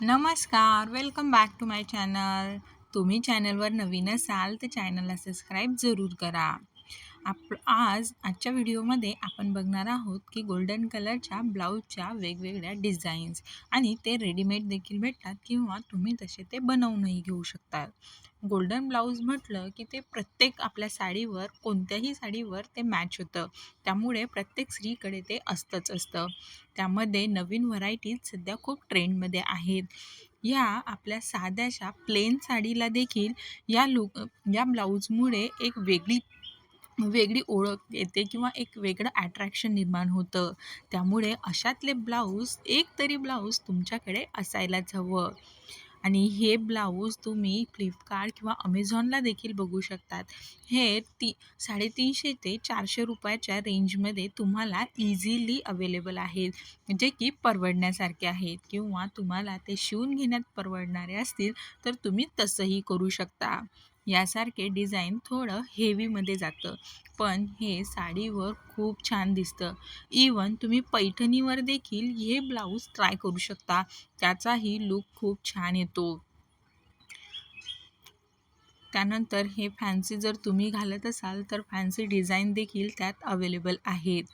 नमस्कार welcome back to my channel तुम्ही चॅनलवर नवीन असाल तर चॅनलला सबस्क्राईब जरूर करा. आप आज आजच्या व्हिडिओमध्ये आपण बघणार आहोत की गोल्डन कलरच्या ब्लाऊजच्या वेगवेगळ्या डिझाईन्स आणि ते रेडीमेड देखील भेटतात किंवा तुम्ही तसे ते बनवूनही घेऊ शकतात. गोल्डन ब्लाऊज म्हटलं की ते प्रत्येक आपल्या साडीवर कोणत्याही साडीवर ते मॅच होतं. त्यामुळे प्रत्येक स्त्रीकडे ते असतंच असतं. त्यामध्ये नवीन व्हरायटीज सध्या खूप ट्रेंडमध्ये आहेत. या आपल्या साध्याशा प्लेन साडीला देखील या लुक या ब्लाऊजमुळे एक वेगळी वेगळी ओळख येते किंवा एक वेगळं ॲट्रॅक्शन निर्माण होतं. त्यामुळे अशातले ब्लाऊज एक तरी ब्लाऊज तुमच्याकडे असायलाच हवं. आणि हे ब्लाऊज तुम्ही फ्लिपकार्ट किंवा अमेझॉनला देखील बघू शकतात. हे ती साडेतीनशे ते चारशे रुपयाच्या रेंजमध्ये तुम्हाला इझिली अवेलेबल आहेत. जे की परवडण्यासारखे आहेत. किंवा तुम्हाला ते शिवून घेण्यात परवडणारे असतील तर तुम्ही तसंही करू शकता. यासारखे डिझाईन थोडं हेवीमध्ये जातं. पण हे साडीवर खूप छान दिसतं. इवन तुम्ही पैठणीवर देखील हे ब्लाऊज ट्राय करू शकता. त्याचाही लूक खूप छान येतो. त्यानंतर हे फॅन्सी जर तुम्ही घालत असाल तर फॅन्सी डिझाईन देखील त्यात अवेलेबल आहेत.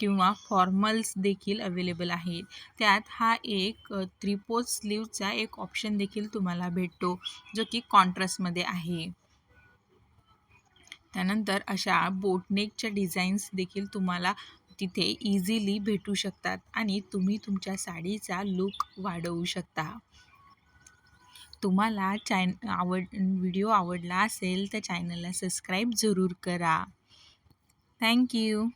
किंवा फॉर्मल्स देखील अवेलेबल आहेत. त्यात हा एक त्रिपोज स्लीवचा एक ऑप्शन देखील तुम्हाला भेटतो जो की कॉन्ट्रास्टमध्ये आहे. त्यानंतर अशा बोटनेकच्या डिझाईन्स देखील तुम्हाला तिथे इझिली भेटू शकतात आणि तुम्ही तुमच्या साडीचा लूक वाढवू शकता. तुम्हाला चॅन आवड व्हिडिओ आवडला असेल तर चॅनलला सबस्क्राईब जरूर करा. थँक्यू